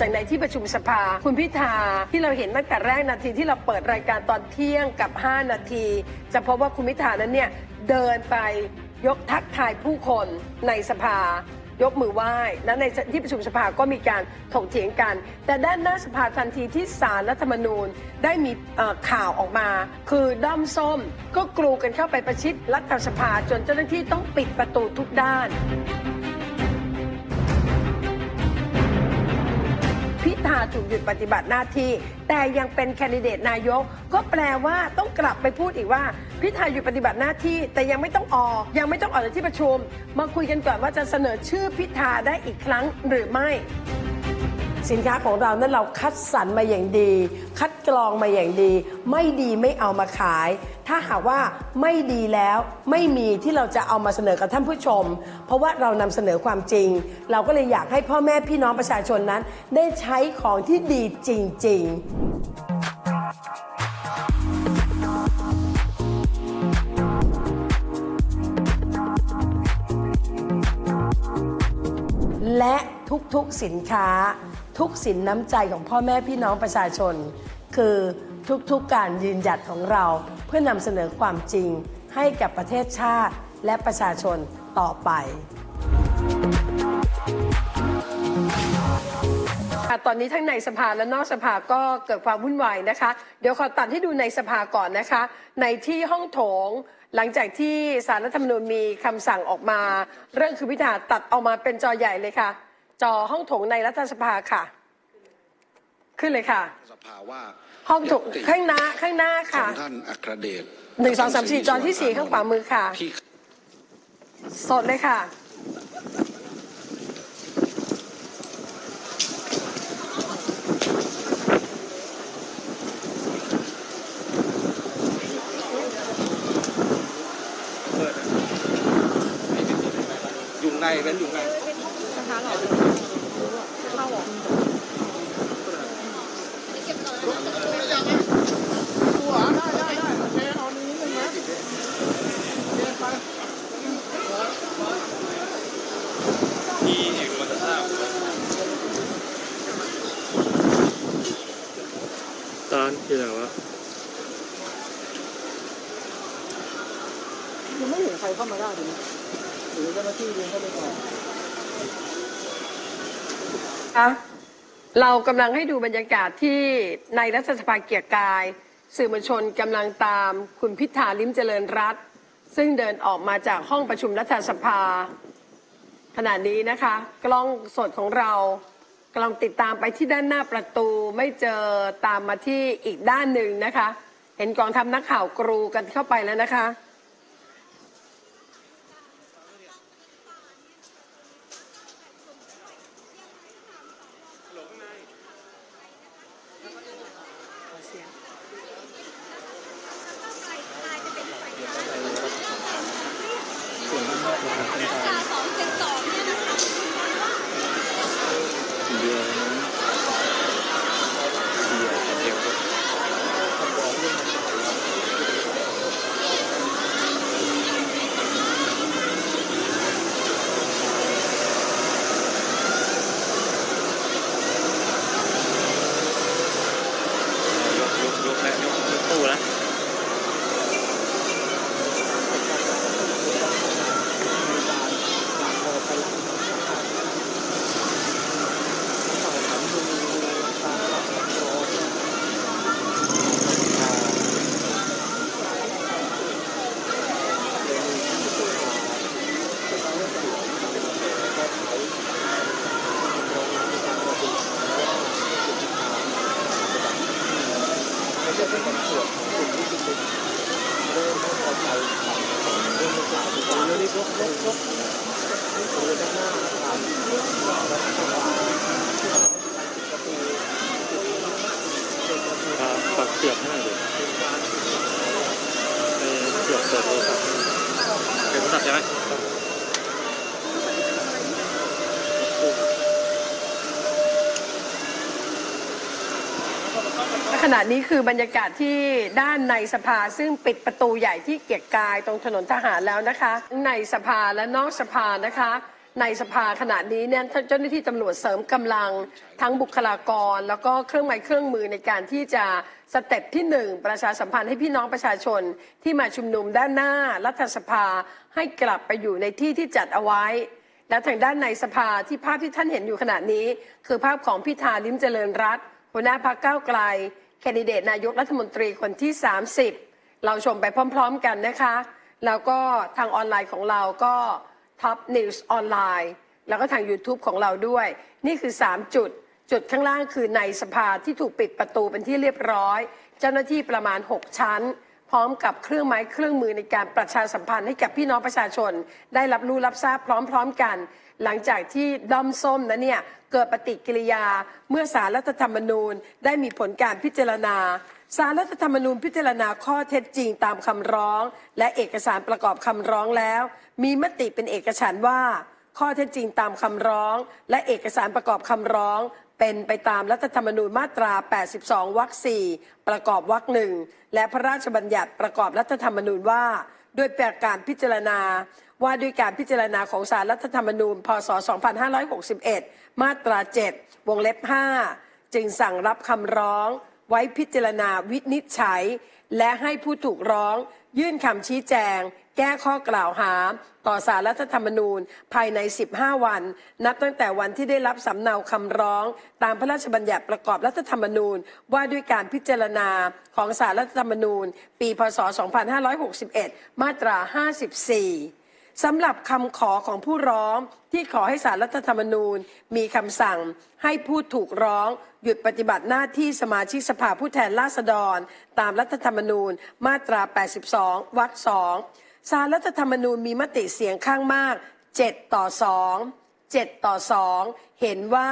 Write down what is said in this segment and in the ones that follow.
จากในที่ประชุมสภา คุณพิธาที่เราเห็นตั้งแต่แรกนาทีที่เราเปิดรายการตอนเที่ยงกับ 5 นาที จะพบว่าคุณพิธานั้นเนี่ยเดินไปยกทักทายผู้คนในสภายกมือไหว้และในที่ประชุมสภาก็มีการถกเถียงกัน แต่ด้านหน้าสภาทันทีที่สารรัฐธรรมนูญได้มีข่าวออกมา คือด้อมส้มก็กรูกันเข้าไปประชิดรัฐสภาจนเจ้าหน้าที่ต้องปิดประตูทุกด้าน ธาถูกหยุดปฏิบัติหน้าที่ แต่ยังเป็นแคนดิเดตนายก ก็แปลว่าต้องกลับไปพูดอีกว่า พิธาหยุดปฏิบัติหน้าที่แต่ยังไม่ต้องออก ยังไม่ต้องออกจากที่ประชุม มาคุยกันก่อนว่าจะเสนอชื่อพิธาได้อีกครั้งหรือไม่ สินค้าของเรานั้นเราคัดสรรมาอย่างดี คัดกรองมาอย่างดี ไม่ดีไม่เอามาขาย ถ้าหากว่าไม่ดีแล้วไม่มีที่เราจะเอามาเสนอกับท่านผู้ชม เพราะว่าเรานำเสนอความจริง เราก็เลยอยากให้พ่อแม่พี่น้องประชาชนนั้น ได้ใช้ของที่ดีจริง ๆและ ทุกๆสินค้า ทุกสินน้ำใจของพ่อแม่พี่น้องประชาชน คือทุกๆการยืนหยัดของเรา เพื่อนำเสนอความจริงให้กับประเทศชาติและประชาชนต่อไปตอนนี้ทั้งในสภาและนอกสภาก็เกิดความวุ่นวายนะคะ เดี๋ยวขอตัดให้ดูในสภาก่อนนะคะ ในที่ห้องโถง หลังจากที่สารรัฐธรรมนูญมีคำสั่งออกมา เรื่องคือพิธาตัดออกมาเป็นจอใหญ่เลยค่ะ จอห้องโถงในรัฐสภาค่ะ ขึ้นเลยค่ะ สภาว่าห้องโถงยติข้างหน้าข้างหน้าขค่ะองท่านอัครเดชหนึ่งสองสามสี่จอที่สี่ข้างขวามือค่ะ ที่สดเลยค่ะ อยู่ในเว้นอยู่ใน ที่เอกวัฒนธรรมตอนอยู่ไหนวะ ยังไม่เห็นใค รเข้ามาได้เลยนะหรือเจ้าหน้าที่เดินเข้าไปก่อนคะเรากำลังให้ดูบรรยากาศที่ในรัฐสภาเกียรติกาย สื่อมวลชนกำลังตามคุณพิธาลิ้มเจริญรัตน์ซึ่งเดินออกมาจากห้องประชุมรัฐสภาขณะนี้นะคะ กล้องสดของเรากำลังติดตามไปที่ด้านหน้าประตูไม่เจอตามมาที่อีกด้านหนึ่งนะคะ เห็นกองทัพนักข่าวกรูกันเข้าไปแล้วนะคะ เดือนเดียวเดียวยกยกยกแล้วยกยกตู้แล้ว อ่าปักเสียบให้หน่อยดิเสียบเปิดโทรศัพท์เป็นโทรศัพท์ใช่ไหม และ ขณะนี้คือบรรยากาศที่ด้านในสภาซึ่งปิดประตูใหญ่ที่เกียรติกายตรงถนนทหารแล้วนะคะ ในสภาและนอกสภานะคะ ในสภาขณะนี้เนี่ยเจ้าหน้าที่ตำรวจเสริมกำลังทั้งบุคลากร แล้วก็เครื่องไม้เครื่องมือในการที่จะสเต็ปที่หนึ่งประชาสัมพันธ์ให้พี่น้องประชาชนที่มาชุมนุมด้านหน้ารัฐสภาให้กลับไปอยู่ในที่ที่จัดเอาไว้และทางด้านในสภาที่ภาพที่ท่านเห็นอยู่ขณะนี้ คือภาพของพิธาลิมเจริญรัตน์หัวหน้าพรรคก้าวไกล แคนดิเดตนายกรัฐมนตรีคนที่ 30 เราชมไปพร้อม ๆ กันนะคะ แล้วก็ทางออนไลน์ของเราก็ท็อปนิวส์ออนไลน์แล้วก็ทาง YouTube ของเราด้วย นี่คือ 3 จุด จุดข้างล่างคือในสภาที่ถูกปิดประตูเป็นที่เรียบร้อย เจ้าหน้าที่ประมาณ 6 ชั้น พร้อมกับเครื่องไม้เครื่องมือในการประชาสัมพันธ์ให้กับพี่น้องประชาชน ได้รับรู้รับทราบพร้อม ๆกัน หลังจากที่ด้อมส้มนั้นเนี่ย กิดปฏิกิริยา เมื่อสารรัฐธรรมนูญได้มีผลการพิจารณาสารรัฐธรรมนูญพิจารณาข้อเท็จจริงตามคำร้อง และเอกสารประกอบคำร้องแล้ว มีมติเป็นเอกฉันว่า ข้อเท็จจริงตามคำร้อง และเอกสารประกอบคำร้อง เป็นไปตามรัฐธรรมนูญมาตรา 82 วรรค 4 ประกอบวรรคหนึ่งและพระราชบัญญัติประกอบรัฐธรรมนูญว่า ด้วยแประการพิจารณาว่าด้วยการพิจารณาของสารรัฐธรรมนูญ พศ 2561 มาตรา7วงเล็บ5จึงสั่งรับคำร้องไว้พิจารณาวินิจฉัย และให้ผู้ถูกร้อง ยื่นคำชี้แจง แก้ข้อกล่าวหา ต่อสารรัฐธรรมนูญ ภายใน 15 วัน นับตั้งแต่วันที่ได้รับสำเนาคำร้อง ตามพระราชบัญญัติประกอบรัฐธรรมนูญ ว่าด้วยการพิจารณาของสารรัฐธรรมนูญ ปีพศ 2561 มาตรา 54 สำหรับคำขอของผู้ร้องที่ขอให้สารรัฐธรรมนูญ มีคำสั่งให้ผู้ถูกร้อง หยุดปฏิบัติหน้าที่สมาชิกสภาผู้แทนราษฎร ตามรัฐธรรมนูญ มาตรา 82 วรรคสองสารรัฐธรรมนูญมีมติเสียงข้างมาก 7 ต่อ 2 7 ต่อ 2 เห็นว่า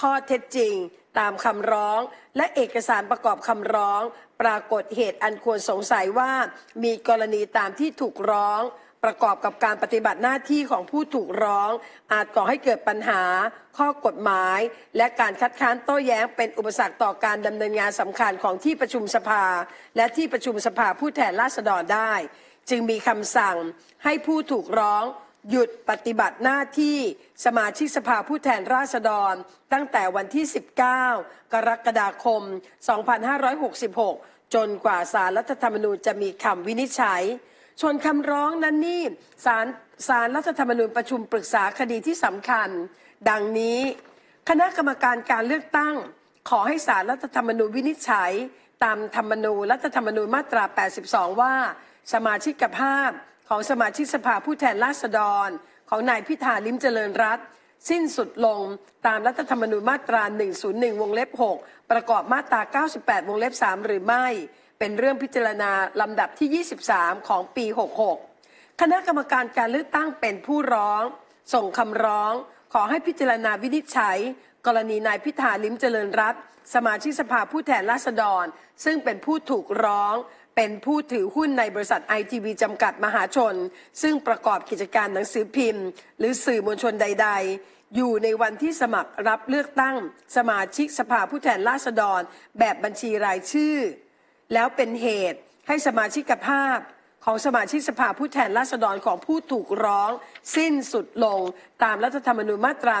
ข้อเท็จจริงตามคำร้อง และเอกสารประกอบคำร้อง ปรากฏเหตุอันควรสงสัยว่ามีกรณีตามที่ถูกร้อง ประกอบกับการปฏิบัติหน้าที่ของผู้ถูกร้อง อาจก่อให้เกิดปัญหา ข้อกฎหมาย และการคัดค้านโต้แย้งเป็นอุปสรรคต่อการดำเนินงานสำคัญของที่ประชุมสภา และที่ประชุมสภาผู้แทนราษฎรได้ จึงมีคำสั่งให้ผู้ถูกร้องหยุดปฏิบัติหน้าที่สมาชิกสภาผู้แทนราษฎร ตั้งแต่วันที่ 19 กรกฎาคม 2566 จนกว่าสารรัฐธรรมนูญจะมีคำวินิจฉัย ส่วนคำร้องนั้นนี่สารสารรัฐธรรมนูญประชุมปรึกษาคดีที่สำคัญ ดังนี้ คณะกรรมการการเลือกตั้ง ขอให้สารรัฐธรรมนูญวินิจฉัย ตามธรรมนูญรัฐธรรมนูญมาตรา 82 ว่า สมาชิกภาพของสมาชิกสภาผู้แทนราษฎร ของนายพิธาลิมเจริญรัตสิ้นสุดลงตามรัฐธรรมนูญมาตรา 101 วงเล็บ 6 ประกอบมาตรา 98 วงเล็บ 3 หรือไม่ เป็นเรื่องพิจารณาลำดับที่ 23 ของปี 66 คณะกรรมการการเลือกตั้งเป็นผู้ร้อง ส่งคำร้อง ขอให้พิจารณาวินิจฉัย กรณีนายพิธาลิมเจริญรัตสมาชิกสภาผู้แทนราษฎร ซึ่งเป็นผู้ถูกร้อง เป็นผู้ถือหุ้นในบริษัทไอทีวีจำกัดมหาชน ซึ่งประกอบกิจการหนังสือพิมพ์ หรือสื่อมวลชนใด ๆอยู่ในวันที่สมัครรับเลือกตั้ง สมาชิกสภาผู้แทนราษฎร แบบบัญชีรายชื่อ แล้วเป็นเหตุให้สมาชิกภาพของสมาชิกสภาผู้แทนราษฎรของผู้ถูกร้อง สิ้นสุดลงตามรัฐธรรมนูญมาตรา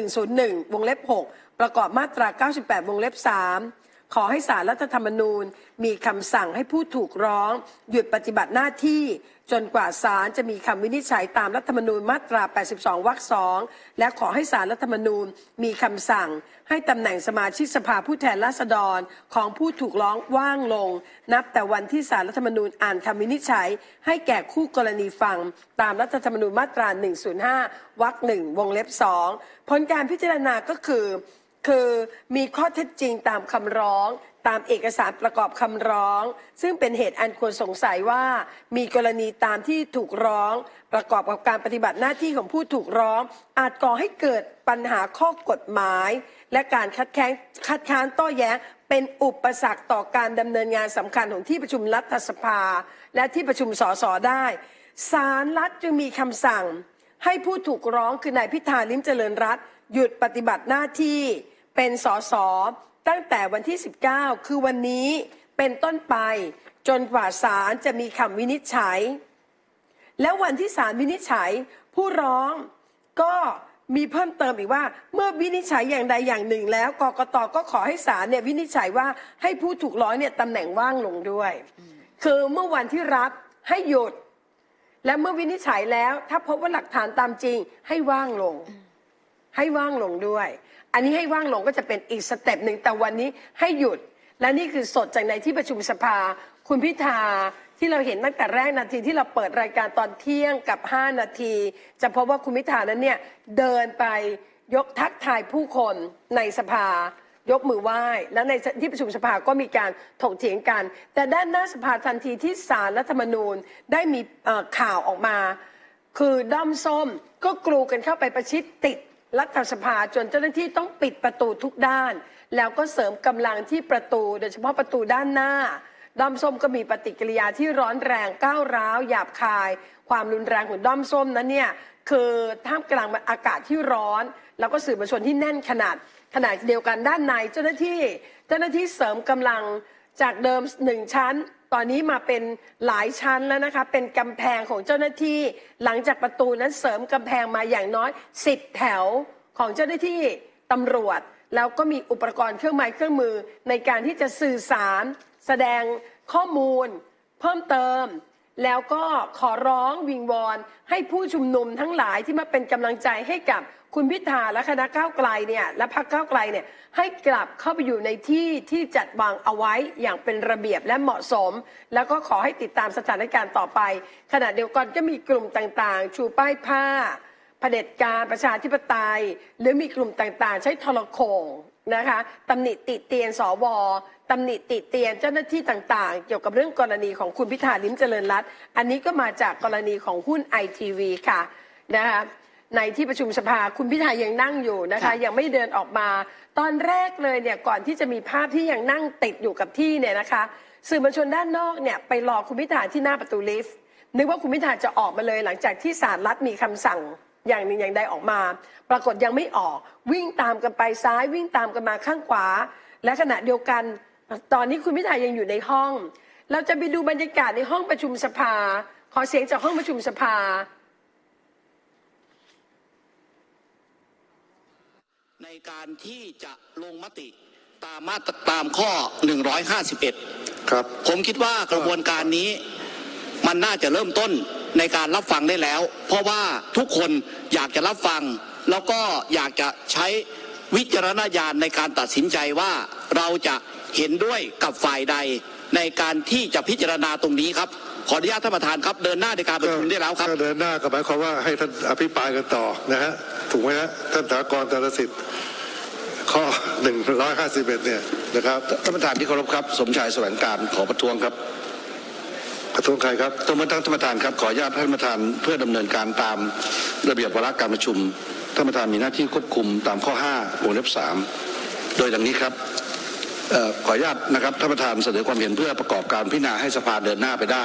101วงเล็บ 6 ประกอบมาตรา 98 วงเล็บ 3 ขอให้สารรัฐธรรมนูญ มีคำสั่งให้ผู้ถูกร้อง หยุดปฏิบัติหน้าที่ จนกว่าศาลจะมีคำวินิจฉัยตามรัฐธรรมนูญมาตรา 82 วรรคสองและขอให้สารรัฐธรรมนูญมีคำสั่ง ให้ตำแหน่งสมาชิกสภาผู้แทนราษฎรของผู้ถูกร้องว่างลง นับแต่วันที่สารรัฐธรรมนูญอ่านคำวินิจฉัย ให้แก่คู่กรณีฟัง ตามรัฐธรรมนูญมาตรา 105 วรรคหนึ่งวงเล็บสองผลการพิจารณาก็คือ คือมีข้อเท็จจริงตามคำร้อง ตามเอกสารประกอบคำร้อง ซึ่งเป็นเหตุอันควรสงสัยว่า มีกรณีตามที่ถูกร้อง ประกอบกับการปฏิบัติหน้าที่ของผู้ถูกร้อง อาจก่อให้เกิดปัญหาข้อกฎหมาย และการคัดแค้นคัดค้านโต้แย้งเป็นอุปสรรคต่อการดำเนินงานสำคัญของที่ประชุมรัฐสภา และที่ประชุมสสได้ศาลรัฐจึงมีคำสั่ง ให้ผู้ถูกร้องคือนายพิธาลิ้มเจริญรัตหยุดปฏิบัติหน้าที่ เป็นสสตั้งแต่วันที่ 19 คือวันนี้เป็นต้นไปจนกว่าศาลจะมีคำวินิจฉัย แล้ววันที่ศาลวินิจฉัย ผู้ร้องก็มีเพิ่มเติมอีกว่า เมื่อวินิจฉัยอย่างใดอย่างหนึ่งแล้วกกตก็ขอให้ศาลเนี่ยวินิจฉัยว่าให้ผู้ถูกร้องเนี่ยตำแหน่งว่างลงด้วย คือเมื่อวันที่รับให้หยุด และเมื่อวินิจฉัยแล้ว ถ้าพบว่าหลักฐานตามจริงให้ว่างลง ให้ว่างลงด้วย อันนี้ให้ว่างลงก็จะเป็นอีกสเต็ปหนึ่งแต่วันนี้ให้หยุด และนี่คือสดจากในที่ประชุมสภา คุณพิธาที่เราเห็นตั้งแต่แรกนาทีที่เราเปิดรายการตอนเที่ยงกับ 5 นาที จะพบว่าคุณพิธานั้นเนี่ยเดินไปยกทักทายผู้คนในสภายกมือไหว้ และในที่ประชุมสภาก็มีการถกเถียงกัน แต่ด้านหน้าสภาทันทีที่สารรัฐธรรมนูญได้มีข่าวออกมา คือด้อมส้มก็กรูกันเข้าไปประชิดติด รัฐสภาจนเจ้าหน้าที่ต้องปิดประตูทุกด้าน แล้วก็เสริมกำลังที่ประตู โดยเฉพาะประตูด้านหน้าด้อมส้มก็มีปฏิกิริยาที่ร้อนแรงก้าวร้าวหยาบคาย ความรุนแรงของด้อมส้มนั้นเนี่ยคือท่ามกลางอากาศที่ร้อน แล้วก็สื่อมวลชนที่แน่นขนาดขณะเดียวกันด้านในเจ้าหน้าที่ เจ้าหน้าที่เสริมกำลังจากเดิมหนึ่งชั้น ตอนนี้มาเป็นหลายชั้นแล้วนะคะ เป็นกำแพงของเจ้าหน้าที่ หลังจากประตูนั้นเสริมกำแพงมาอย่างน้อย 10 แถวของเจ้าหน้าที่ตำรวจ แล้วก็มีอุปกรณ์เครื่องไม้เครื่องมือ ในการที่จะสื่อสาร แสดงข้อมูล เพิ่มเติม แล้วก็ขอร้องวิงวอนให้ผู้ชุมนุมทั้งหลายที่มาเป็นกำลังใจให้กับ คุณพิธาและคณะก้าวไกลเนี่ยและพรรคก้าวไกลเนี่ยให้กลับเข้าไปอยู่ในที่ที่จัดวางเอาไว้อย่างเป็นระเบียบและเหมาะสม แล้วก็ขอให้ติดตามสถานการณ์ต่อไป ขณะเดียวกันก็มีกลุ่มต่างๆ ชูป้ายผ้าเผด็จการประชาธิปไตย หรือมีกลุ่มต่างๆ ใช้ทรโขงนะคะตำหนิติเตียนสวตำหนิติเตียนเจ้าหน้าที่ต่างๆ เกี่ยวกับเรื่องกรณีของคุณพิธาลิ้มเจริญรัตน์อันนี้ก็มาจากกรณีของหุ้นไอทีวีค่ะนะคะ ในที่ประชุมสภาคุณพิธายังนั่งอยู่นะคะค่ะยังไม่เดินออกมา ตอนแรกเลยเนี่ยก่อนที่จะมีภาพที่ยังนั่งติดอยู่กับที่เนี่ยนะคะ สื่อมวลชนด้านนอกเนี่ยไปรอคุณพิธาที่หน้าประตูลิฟต์นึกว่าคุณพิธาจะออกมาเลยหลังจากที่ศาลรัฐมีคำสั่งอย่างหนึ่งอย่างใดออกมา ปรากฏยังไม่ออกวิ่งตามกันไปซ้ายวิ่งตามกันมาข้างขวา และขณะเดียวกัน ตอนนี้คุณพิธายังอยู่ในห้อง เราจะไปดูบรรยากาศในห้องประชุมสภา ขอเสียงจากห้องประชุมสภา ใน การที่จะลงมติตามมาตราตามข้อ 151 ครับ ผมคิดว่ากระบวนการนี้มันน่าจะเริ่มต้นในการรับฟังได้แล้ว เพราะว่าทุกคนอยากจะรับฟัง แล้วก็อยากจะใช้วิจารณญาณในการตัดสินใจว่าเราจะเห็นด้วยกับฝ่ายใดในการที่จะพิจารณาตรงนี้ครับ ขออนุญาตท่านประธานครับเดินหน้าในการประชุมได้แล้วครับก็เดินหน้าก็หมายความว่าให้ท่านอภิปรายกันต่อนะฮะ ถูกไหมฮะท่านถากรตรสิทธิ์ข้อ151เนี่ยนะครับท่านประธานที่เคารพครับ สมชายแสวงการขอประท้วงครับประท้วงใครครับท่านประธานท่านประธานครับขออนุญาตท่านประธานเพื่อดำเนินการตามระเบียบวาระการประชุมท่านประธานมีหน้าที่ควบคุมตามข้อ5วงเล็บ3โดยดังนี้ครับเอ่อขออนุญาตนะครับท่านประธานเสนอความเห็นเพื่อประกอบการพิจารณาให้สภาเดินหน้าไปได้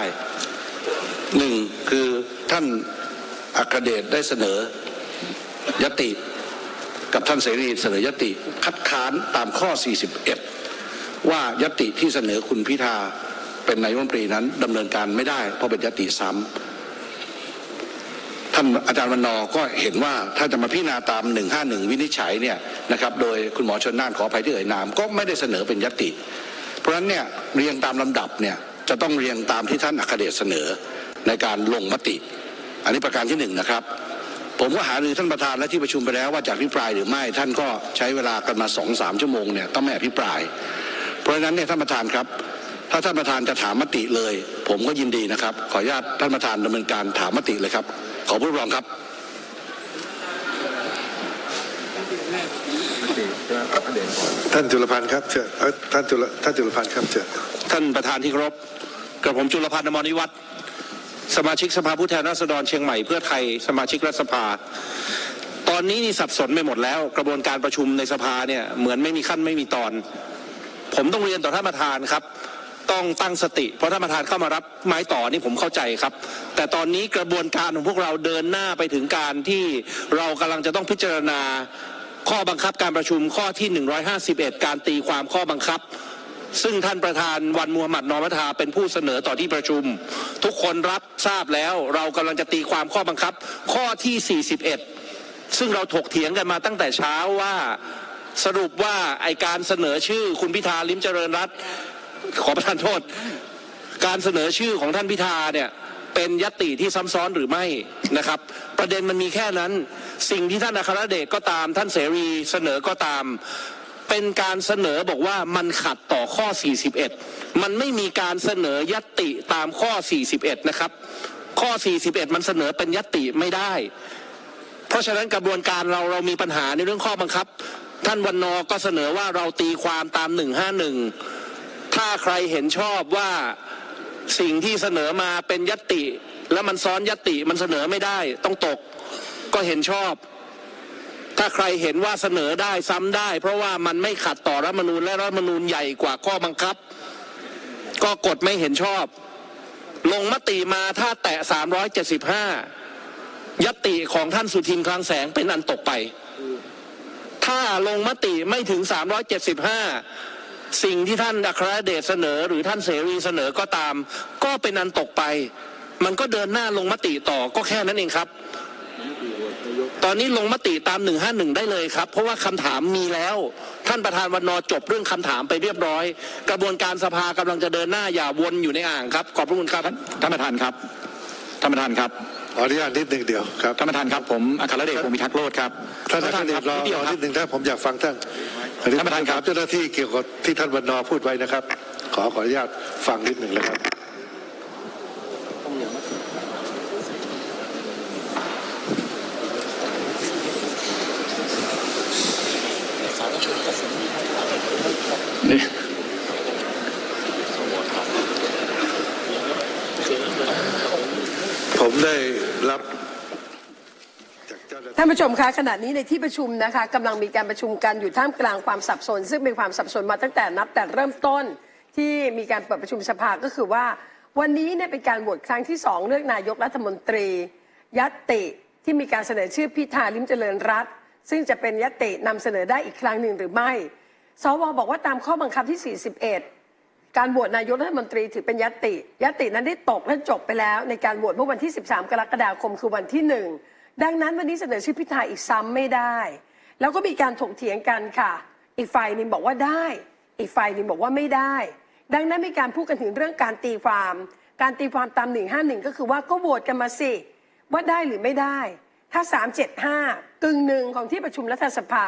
หนึ่งคือท่านอัครเดชได้เสนอ ยติกับท่านเสรีเสนอยติคัดค้านตามข้อ 41 ว่ายติที่เสนอคุณพิธาเป็นนายรัฐมนตรีนั้นดำเนินการไม่ได้ เพราะเป็นยติซ้ำท่านอาจารย์วันนอก็เห็นว่าถ้าจะมาพิจารณาตาม 151 วินิจฉัยเนี่ยนะครับโดยคุณหมอชนน่านขออภัยที่เอ่ยนาม ก็ไม่ได้เสนอเป็นยติ เพราะฉะนั้นเนี่ยเรียงตามลำดับเนี่ยจะต้องเรียงตามที่ท่านอัคเดชเสนอในการลงมติ อันนี้ประการที่หนึ่งนะครับ ผมก็หารือท่านประธานและที่ประชุมไปแล้วว่าจะอภิปรายหรือไม่ท่านก็ใช้เวลากันมาสองสามชั่วโมงเนี่ยก็ไม่อภิปราย เพราะฉะนั้นเนี่ยท่านประธานครับ ถ้าท่านประธานจะถามมติเลย ผมก็ยินดีนะครับ ขออนุญาตท่านประธานดำเนินการถามมติเลยครับ ขอผู้รับรองครับท่านจุลพันธ์ครับเชิญเอ้ยท่านจุลท่านจุลพันธ์ครับเชิญท่านประธานที่เคารพกระผมจุลพันธ์อมรนิวัฒน์ สมาชิกสภาผู้แทนราษฎรเชียงใหม่เพื่อไทยสมาชิกรัฐสภา ตอนนี้นี่สับสนไปหมดแล้ว กระบวนการประชุมในสภาเนี่ยเหมือนไม่มีขั้นไม่มีตอน ผมต้องเรียนต่อท่านประธานครับ ต้องตั้งสติ เพราะท่านประธานเข้ามารับไม้ต่อนี่ผมเข้าใจครับ แต่ตอนนี้กระบวนการของพวกเราเดินหน้าไปถึงการที่เรากำลังจะต้องพิจารณาข้อบังคับการประชุมข้อที่ 151 การตีความข้อบังคับ ซึ่งท่านประธานวันมูฮัมหมัดนอมัทาเป็นผู้เสนอต่อที่ประชุม ทุกคนรับทราบแล้วเรากำลังจะตีความข้อบังคับ ข้อที่ 41 ซึ่งเราถกเถียงกันมาตั้งแต่เช้าว่าสรุปว่าไอการเสนอชื่อคุณพิธาลิมเจริญรัตขอประทานโทษ การเสนอชื่อของท่านพิธาเนี่ยเป็นยติที่ซ้ำซ้อนหรือไม่นะครับ ประเด็นมันมีแค่นั้น สิ่งที่ท่านอัครเดชก็ตาม ท่านเสรีเสนอก็ตาม เป็นการเสนอบอกว่ามันขัดต่อข้อ 41 มันไม่มีการเสนอยติตามข้อ 41 นะครับ ข้อ 41 มันเสนอเป็นยติไม่ได้ เพราะฉะนั้นกระบวนการเราเรามีปัญหาในเรื่องข้อบังคับ ท่านวันนอก็เสนอว่าเราตีความตาม 151 ถ้าใครเห็นชอบว่าสิ่งที่เสนอมาเป็นยติ แล้วมันซ้อนยติมันเสนอไม่ได้ ต้องตกก็เห็นชอบ ถ้าใครเห็นว่าเสนอได้ซ้ำได้ เพราะว่ามันไม่ขัดต่อรัฐมนูญและรัฐมนูญใหญ่กว่าข้อบังคับ ก็กดไม่เห็นชอบ ลงมติมาถ้าแตะ 375 ยติของท่านสุทินคลังแสงเป็นอันตกไป ถ้าลงมติไม่ถึง 375 สิ่งที่ท่านอัครเดชเสนอ หรือท่านเสรีเสนอก็ตาม ก็เป็นอันตกไป มันก็เดินหน้าลงมติต่อก็แค่นั้นเองครับ ตอนนี้ลงมติตาม 151 ได้เลยครับ เพราะว่าคำถามมีแล้ว ท่านประธานวันนอจบเรื่องคำถามไปเรียบร้อย กระบวนการสภากำลังจะเดินหน้าอย่าวนอยู่ในอ่างครับ ขอบพระคุณครับท่านประธานครับท่านประธานครับขออนุญาตนิดหนึ่งเดียวครับท่านประธานครับผมอัครเดชพงศ์พิทักษ์โลดครับท่านอัครเดชรอนิดเดีรยวอครันิบดหนึ่งถ้าผมอยากฟังท่านอันนี้ท่านประธานครับถมเจ้าหน้าที่เกี่ยวกับที่ท่านวันนอร์พูดไว้นะครับ ขอขออนุญาตฟังนิดหนึ่งเลยครับ ผมได้รับท่านผู้ชมคะขณะนี้ในที่ประชุมนะคะกำลังมีการประชุมกันอยู่ท่ามกลางความสับสน ซึ่งเป็นความสับสนมาตั้งแต่นับแต่เริ่มต้นที่มีการเปิดประชุมสภาก็คือว่า วันนี้เนี่ยเป็นการโหวตครั้งที่สองเลือกนายกรัฐมนตรี ยัตติที่มีการเสนอชื่อพิธาลิมเจริญรัตน์ ซึ่งจะเป็นยัตตินำเสนอได้อีกครั้งหนึ่งหรือไม่ สวบอกว่าตามข้อบังคับที่ 41 การโหวตนายกรัฐมนตรีถือเป็นยตติยตตินั้นได้ตกและจบไปแล้ว ในการโหวตเมื่อวันที่ 13 กรกฎาคมคือวันที่หนึ่งดังนั้นวันนี้เสนอชื่อพิธาอีกซ้ำไม่ได้ แล้วก็มีการถกเถียงกันค่ะ อีกฝ่ายหนึงบอกว่าได้ อีกฝ่ายหนึงบอกว่าไม่ได้ ดังนั้นมีการพูดกันถึงเรื่องการตีความ การตีความตาม151ก็คือว่าก็โหวตกันมาสิว่าได้หรือไม่ได้ ถ้า 375 กึ่งหนึ่งของที่ประชุมรัฐสภา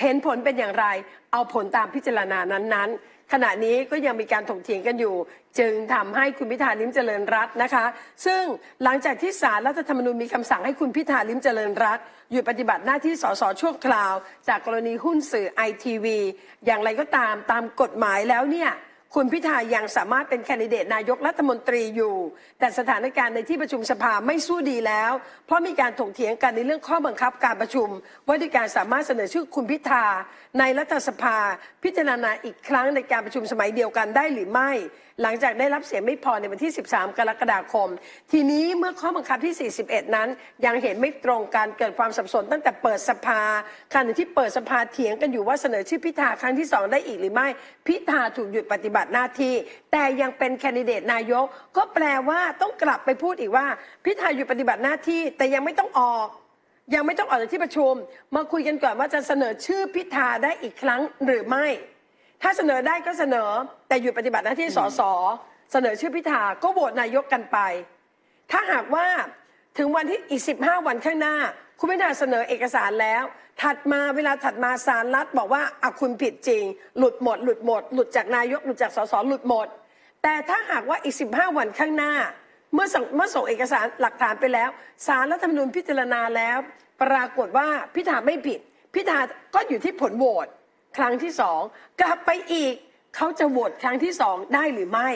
เห็นผลเป็นอย่างไร เอาผลตามพิจารณานั้นๆ ขณะนี้ก็ยังมีการถกเถียงกันอยู่ จึงทำให้คุณพิธาลิมเจริญรัตน์นะคะ ซึ่งหลังจากที่ศาลรัฐธรรมนูญมีคำสั่งให้คุณพิธาลิมเจริญรัตน์หยุดปฏิบัติหน้าที่สสชั่วคราว จากกรณีหุ้นสื่อไอทีวีอย่างไรก็ตามตามกฎหมายแล้วเนี่ย คุณพิธายังสามารถเป็นแคนดิเดตนายกรัฐมนตรีอยู่ แต่สถานการณ์ในที่ประชุมสภาไม่สู้ดีแล้ว เพราะมีการถกเถียงกันในเรื่องข้อบังคับการประชุม ว่าด้วยการสามารถเสนอชื่อคุณพิธาในรัฐสภา พิจารณาอีกครั้งในการประชุมสมัยเดียวกันได้หรือไม่ หลังจากได้รับเสียงไม่พอในวันที่ 13 กรกฎาคม ทีนี้เมื่อข้อบังคับที่ 41 นั้น ยังเห็นไม่ตรงกันเกิดความสับสนตั้งแต่เปิดสภาขณะที่เปิดสภาเถียงกันอยู่ว่าเสนอชื่อพิธาครั้งที่สองได้อีกหรือไม่ พิธาถูกหยุดปฏิบัติหน้าที่ แต่ยังเป็นแคนดิเดตนายก ก็แปลว่าต้องกลับไปพูดอีกว่า พิธาหยุดปฏิบัติหน้าที่ แต่ยังไม่ต้องออกยังไม่ต้องออกจากที่ประชุม มาคุยกันก่อนว่าจะเสนอชื่อพิธาได้อีกครั้งหรือไม่ ถ้าเสนอได้ก็เสนอ แต่หยุดปฏิบัติหน้าที่สสเสนอชื่อพิธาก็โหวตนายกกันไป ถ้าหากว่าถึงวันที่อีก 15 วันข้างหน้า คุณพิธาเสนอเอกสารแล้ว ถัดมาเวลาถัดมาสารรัฐบอกว่าอะคุณผิดจริง หลุดหมด หลุดหมด หลุดจากนายกหลุดจากสสหลุดหมด แต่ถ้าหากว่าอีก 15 วันข้างหน้า เมื่อส่งเมื่อส่งเอกสารหลักฐานไปแล้วสารรัฐธรรมนูญพิจารณาแล้ว ปรากฏว่าพิธาไม่ผิด พิธาก็อยู่ที่ผลโหวต ครั้งที่สองกลับไปอีกเขาจะโหวตครั้งที่สองได้หรือไม่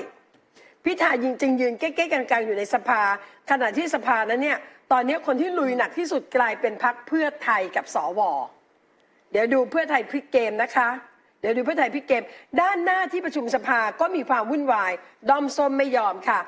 พิธายิงจึงยืนเก๊กๆกลางๆอยู่ในสภา ขณะที่สภานั้นเนี่ยตอนนี้คนที่ลุยหนักที่สุดกลายเป็นพักเพื่อไทยกับสวเดี๋ยวดูเพื่อไทยพลิกเกมนะคะ เดี๋ยวดูเพื่อไทยพลิกเกม ด้านหน้าที่ประชุมสภาก็มีความวุ่นวาย ดอมส้มไม่ยอมค่ะ